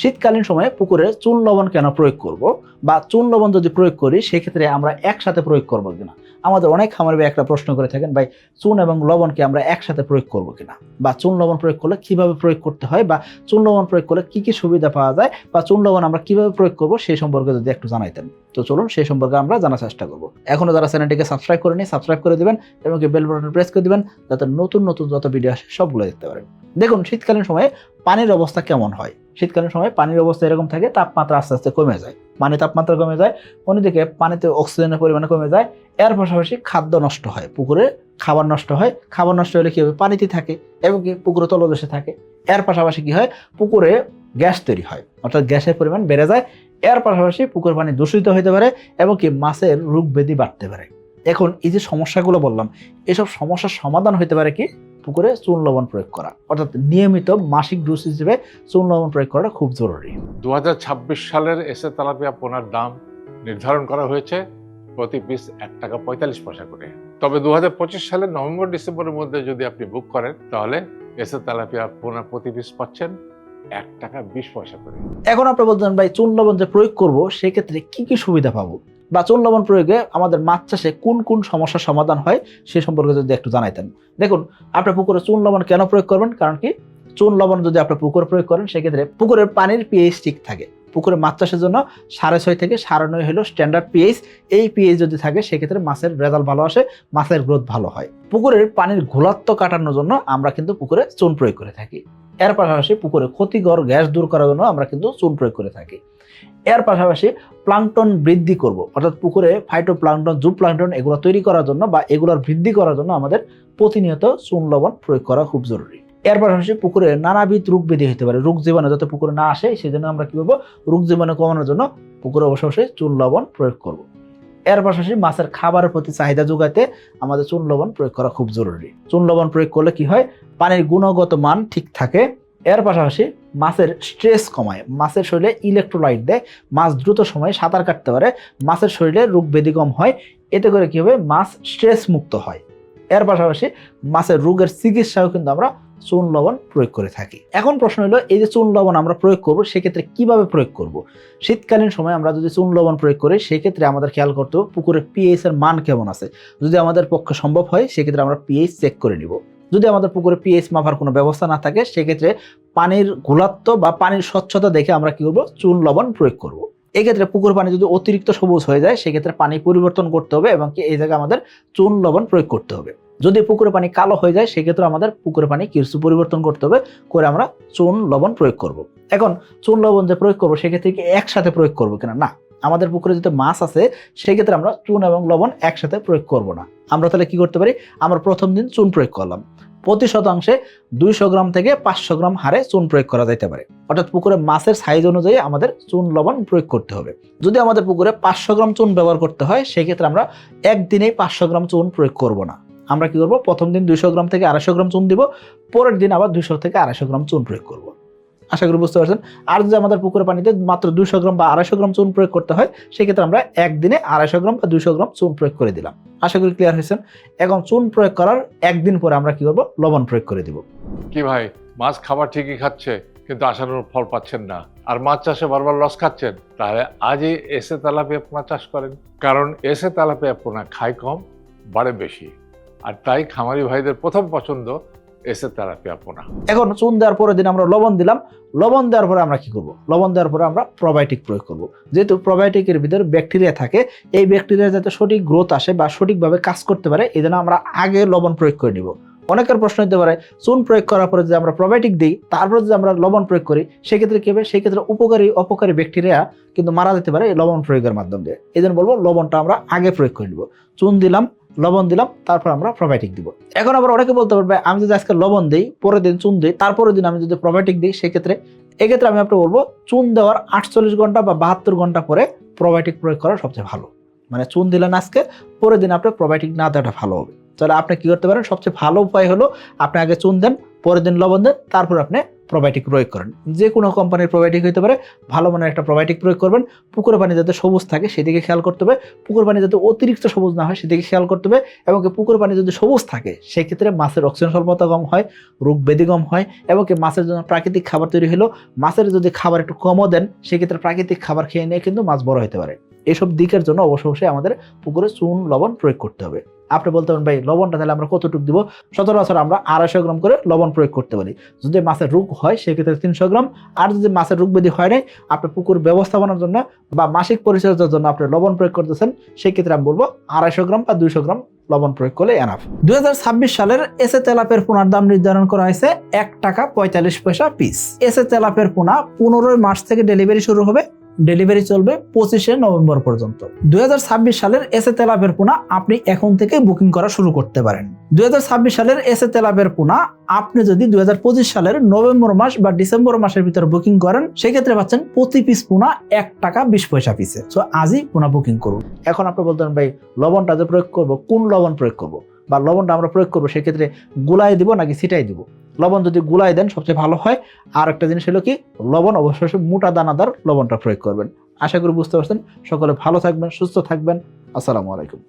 শীতকালীন সময়ে পুকুরে চুন লবণ কেন প্রয়োগ করব? বা চুন লবণ যদি প্রয়োগ করি, সেক্ষেত্রে আমরা একসাথে প্রয়োগ করব কিনা? আমাদের অনেক খামার ভাই একটা প্রশ্ন করে থাকেন, ভাই, চুন এবং লবণকে আমরা একসাথে প্রয়োগ করব কিনা? বা চুন লবণ প্রয়োগ করলে কীভাবে প্রয়োগ করতে হয়? বা চুন লবণ প্রয়োগ করলে কি কি সুবিধা পাওয়া যায়? বা চুন লবণ আমরা কীভাবে প্রয়োগ করব? সেই সম্পর্কে যদি একটু জানাইতেন। তো চলুন সেই সম্পর্কে আমরা জানার চেষ্টা করব। এখনও যারা চ্যানেলটিকে সাবস্ক্রাইব করেনি, সাবস্ক্রাইব করে দেবেন এবং বেল বাটন প্রেস করে দিবেন, যাতে নতুন নতুন যত ভিডিও আসে, সবগুলো দেখতে পারেন। দেখুন, শীতকালীন সময়ে পানির অবস্থা কেমন হয়? শীতকালীন সময় পানির অবস্থা এরকম থাকে, তাপমাত্রা আস্তে আস্তে কমে যায়। পানি তাপমাত্রা কমে যায়, অন্যদিকে পানিতে অক্সিজেনের পরিমাণ কমে যায়, এর পাশাপাশি খাদ্য নষ্ট হয়, পুকুরে খাবার নষ্ট হয়। খাবার নষ্ট হলে কি হবে? পানিতে থাকে এবং কি পুকুরে তলদেশে থাকে। এর পাশাপাশি কি হয়? পুকুরে গ্যাস তৈরি হয়, অর্থাৎ গ্যাসের পরিমাণ বেড়ে যায়। এর পাশাপাশি পুকুর পানি দূষিত হতে পারে এবং কি মাছের রোগ ব্যাধি বাড়তে পারে। এখন এই যে সমস্যাগুলো বললাম, এসব সমস্যার সমাধান হতে পারে কি? পুকুরে চুন লবণ প্রয়োগ করা। অর্থাৎ নিয়মিত মাসিক ডোজ হিসেবে চুন লবণ প্রয়োগ করাটা খুব জরুরি। দু হাজার ছাব্বিশ সালের এসে তেলাপিয়া পোনার দাম নির্ধারণ করা হয়েছে প্রতি পিস এক টাকা পঁয়তাল্লিশ পয়সা করে। তবে দু হাজার সালের নভেম্বর ডিসেম্বরের মধ্যে যদি আপনি বুক করেন তাহলে এসে তেলাপিয়া পোনা প্রতি পিস পাচ্ছেন এক টাকা বিশ পয়সা করে। এখন আপনি বলতেন ভাই চুন লবণ যে প্রয়োগ করব সেক্ষেত্রে কি কি সুবিধা পাবো? বা চুন লবণ প্রয়োগে আমাদের মাছ চাষে কোন কোন সমস্যার সমাধান হয় সে সম্পর্কে যদি একটু জানাইতেন। দেখুন, আপনি পুকুরে চুন লবণ কেন প্রয়োগ করবেন? কারণ কি চুন লবণ যদি আপনি পুকুরে প্রয়োগ করেন, সেক্ষেত্রে পুকুরের পানির পিএইচ ঠিক থাকে। পুকুরে মাছ চাষের জন্য সাড়ে ছয় থেকে সাড়ে নয় হলো স্ট্যান্ডার্ড পিএইচ এই পিএইচ যদি থাকে, সেক্ষেত্রে মাছের রেজাল্ট ভালো আসে, মাছের গ্রোথ ভালো হয়। পুকুরের পানির ঘোলাত্ম কাটানোর জন্য আমরা কিন্তু পুকুরে চুন প্রয়োগ করে থাকি। এর পাশাপাশি পুকুরে ক্ষতিকর গ্যাস দূর করার জন্য আমরা কিন্তু চুন প্রয়োগ করে থাকি। এর পাশাপাশি প্লাংটন বৃদ্ধি করব, অর্থাৎ পুকুরে ফাইটো প্লাংটন জু প্লাংটন এগুলো তৈরি করার জন্য বা এগুলোর বৃদ্ধি করার জন্য আমাদের প্রতিনিয়ত চুন লবণ প্রয়োগ করা খুব জরুরি। এর পাশাপাশি পুকুরে নানাবিধ রোগ ব্যাধি হতে পারে। রোগ জীবাণু যাতে পুকুরে না আসে সেই জন্য আমরা কি করব? রোগ জীবাণু কমানোর জন্য পুকুরে অবশ্য অবশ্যই চুন লবণ প্রয়োগ করব। এর পাশাপাশি মাছের খাবারের প্রতি চাহিদা যোগাতে আমাদের চুন লবণ প্রয়োগ করা খুব জরুরি। চুন লবণ প্রয়োগ করলে কি হয়? পানির গুণগত মান ঠিক থাকে। এর পাশাপাশি মাছের স্ট্রেস কমায়। মাছের শরীরে ইলেকট্রোলাইট দেয়। মাছ দ্রুত সময়ে সাঁতার কাটতে পারে। মাছের শরীরে রোগ ব্যাধি কম হয়। এতে করে কি হবে? মাছ স্ট্রেস মুক্ত হয়। এর পাশাপাশি মাছের রোগের চিকিৎসাও কিন্তু আমরা চুন লবণ প্রয়োগ করে থাকি। এখন প্রশ্ন হলো, এই যে চুন লবণ আমরা প্রয়োগ করব, সেক্ষেত্রে কীভাবে প্রয়োগ করব? শীতকালীন সময় আমরা যদি চুন লবণ প্রয়োগ করি, সেক্ষেত্রে আমাদের খেয়াল করতে হবে পুকুরের পিএইচ এর মান কেমন আছে। যদি আমাদের পক্ষে সম্ভব হয়, সেক্ষেত্রে আমরা পিএইচ চেক করে নিব। যদি আমাদের পুকুরে পিএইচ মাপার কোনো ব্যবস্থা না থাকে, সেক্ষেত্রে পানির ঘোলাত্ব বা পানির স্বচ্ছতা দেখে আমরা কি করব? চুন লবণ প্রয়োগ করব। এক্ষেত্রে পুকুর পানি যদি অতিরিক্ত সবুজ হয়ে যায়, সেক্ষেত্রে পানি পরিবর্তন করতে হবে এবং কি এই জায়গায় আমাদের চুন লবণ প্রয়োগ করতে হবে। যদি পুকুরের পানি কালো হয়ে যায়, সেক্ষেত্রে আমাদের পুকুরের পানি কিছু পরিবর্তন করতে হবে, করে আমরা চুন লবণ প্রয়োগ করব। এখন চুন লবণ যে প্রয়োগ করব, সেক্ষেত্রে কি একসাথে প্রয়োগ করব কিনা? না, আমাদের পুকুরে যদি মাছ আছে, সেক্ষেত্রে আমরা চুন এবং লবণ একসাথে প্রয়োগ করব না। আমরা তাহলে কি করতে পারি? আমরা প্রথম দিন চুন প্রয়োগ করলাম। প্রতি শতাংশে দুইশো গ্রাম থেকে পাঁচশো গ্রাম হারে চুন প্রয়োগ করা যাইতে পারে। অর্থাৎ পুকুরে মাছের সাইজ অনুযায়ী আমাদের চুন লবণ প্রয়োগ করতে হবে। যদি আমাদের পুকুরে পাঁচশো গ্রাম চুন ব্যবহার করতে হয়, সেক্ষেত্রে আমরা একদিনেই পাঁচশো গ্রাম চুন প্রয়োগ করব না। আমরা কি করব? প্রথম দিন দুইশো গ্রাম থেকে আড়াইশো গ্রাম চুন দিব, পরের দিন আবার দুইশো থেকে আড়াইশো গ্রাম চুন প্রয়োগ করব। আশা করি বুঝতে পারছেন? আর যদি আমাদের পুকুরের পানিতে মাত্র দুইশো গ্রাম বা আড়াইশো গ্রাম চুন প্রয়োগ করতে হয়, সেক্ষেত্রে আমরা একদিনে আড়াইশো গ্রাম বা দুইশো গ্রাম চুন প্রয়োগ করে দিলাম। আশা করি ক্লিয়ার হয়েছেন? এখন চুন প্রয়োগ করার একদিন পরে আমরা কি করব? লবণ প্রয়োগ করে দিব। কি ভাই, মাছ খাবার ঠিকই খাচ্ছে, কিন্তু আশানুরূপ ফল পাচ্ছেন না। আর মাছ চাষে বারবার লস খাচ্ছেন, তাহলে আজই এসে তেলাপিয়া পোনা চাষ করেন। কারণ এসে তেলাপিয়া পোনা খায় কম, বাড়ে বেশি। আর তাই খামারি ভাইদের প্রথম পছন্দ এসে তেলাপিয়া পোনা এখন চুন দেওয়ার পরের দিন আমরা লবণ দিলাম। লবণ দেওয়ার পরে আমরা কি করব? লবণ দেওয়ার পরে আমরা প্রোবায়োটিক প্রয়োগ করব। যেহেতু প্রোবায়োটিকের ভিতরে ব্যাকটেরিয়া থাকে, এই ব্যাকটেরিয়া যাতে সঠিক গ্রোথ আসে বা সঠিকভাবে কাজ করতে পারে, এই জন্য আমরা আগে লবণ প্রয়োগ করে নিব। অনেকের প্রশ্ন হতে পারে, চুন প্রয়োগ করার পরে যদি আমরা প্রোবায়োটিক দিই, তারপরে যদি আমরা লবণ প্রয়োগ করি, সেক্ষেত্রে কি হবে? সেক্ষেত্রে উপকারী, অপকারী ব্যাকটেরিয়া কিন্তু মারা যেতে পারে এই লবণ প্রয়োগের মাধ্যম এই জন্য বলব, লবণটা আমরা আগে প্রয়োগ করে নিব। চুন দিলাম লবণ দিলাম, তারপর আমরা প্রোবায়োটিক দিব। এখন আবার অনেকে বলতে পারবে, আমি যদি আজকে লবণ দিই, পরের দিন চুন দিই, তারপরের দিন আমি যদি প্রোবায়োটিক দিই, সেক্ষেত্রে এক্ষেত্রে আমি আপনাকে বলব, চুন দেওয়ার আটচল্লিশ ঘণ্টা বা বাহাত্তর ঘণ্টা পরে প্রোবায়োটিক প্রয়োগ করা সবচেয়ে ভালো। মানে চুন দিলেন আজকে, পরের দিন আপনার প্রোবায়োটিক না দেওয়াটা ভালো হবে। তাহলে আপনি কি করতে পারেন? সবচেয়ে ভালো উপায় হলো, আপনি আগে চুন দেন, পরের দিন লবণ দেন, তারপর আপনি প্রোবায়োটিক প্রয়োগ করেন। যে কোনো কোম্পানির প্রোবায়োটিক হতে পারে, ভালো মানের একটা প্রোবায়োটিক প্রয়োগ করবেন। পুকুর পানি যাতে সবুজ থাকে, সেদিকে খেয়াল করতে হবে। পুকুর পানি যাতে অতিরিক্ত সবুজ না হয়, সেদিকে খেয়াল করতে হবে। এবং পুকুর পানি যদি সবুজ থাকে, সেক্ষেত্রে মাছের অক্সিজেন স্বল্পতা কম হয় রোগ ব্যাধি কম হয়, এবং মাছের জন্য প্রাকৃতিক খাবার তৈরি হলো মাছের যদি খাবার একটু কমও দেন, সেক্ষেত্রে প্রাকৃতিক খাবার খেয়ে নিয়ে কিন্তু মাছ বড় হতে পারে। এসব দিকের জন্য অবশ্য অবশ্যই আমাদের পুকুরে চুন, লবণ প্রয়োগ করতে হবে। আপনি বলতে পারেন, ভাই, লবণটা তাহলে আমরা কতটুকু দিব? সচরাচর আমরা আড়াইশো গ্রাম করে লবণ প্রয়োগ করতে পারি। যদি মাছের রোগ হয়, সেক্ষেত্রে তিনশো গ্রাম। আর যদি মাছের রোগ ব্যাধি হয় নাই, আপনি পুকুর ব্যবস্থাপনার জন্য বা মাসিক পরিচর্যার জন্য আপনি লবণ প্রয়োগ করতেছেন, সেক্ষেত্রে আমি বলব আড়াইশো গ্রাম বা দুইশো গ্রাম লবণ প্রয়োগ করলে এনাফ দুই হাজার ছাব্বিশ সালের এসে তেলাপের পোনার দাম নির্ধারণ করা হয়েছে এক টাকা পঁয়তাল্লিশ পয়সা পিস এসে তেলাপের পোনা পনেরোই মার্চ থেকে ডেলিভারি শুরু হবে। ডেলিভারি চলবে পঁচিশে নভেম্বর পর্যন্ত। দুই সালের এসে তেলাপের পোনা আপনি এখন থেকে বুকিং করা শুরু করতে পারেন। দু হাজার ছাব্বিশ সালের এসে তেলাপের পোনা আপনি যদি দু হাজার পঁচিশ সালের নভেম্বর মাস বা ডিসেম্বর মাসের ভিতরে বুকিং করেন, সেক্ষেত্রে পাচ্ছেন প্রতি পিস পোনা এক টাকা বিশ পয়সা পিসে। সো আজই পোনা বুকিং করুন। এখন আপনি বলতেন ভাই, লবণটা যে প্রয়োগ করব, কোন লবণ প্রয়োগ করব? বা, লবণটা আমরা প্রয়োগ করব, সেক্ষেত্রে গুলাই দিব নাকি ছিটাই দিব? লবণ যদি গুলাই দেন, সবচেয়ে ভালো হয়। আর একটা জিনিস হলো কি, লবণ অবশ্যই মোটা দানাদার লবণটা প্রয়োগ করবেন। আশা করি বুঝতে পারছেন। সকলে ভালো থাকবেন, সুস্থ থাকবেন। আসসালামু আলাইকুম।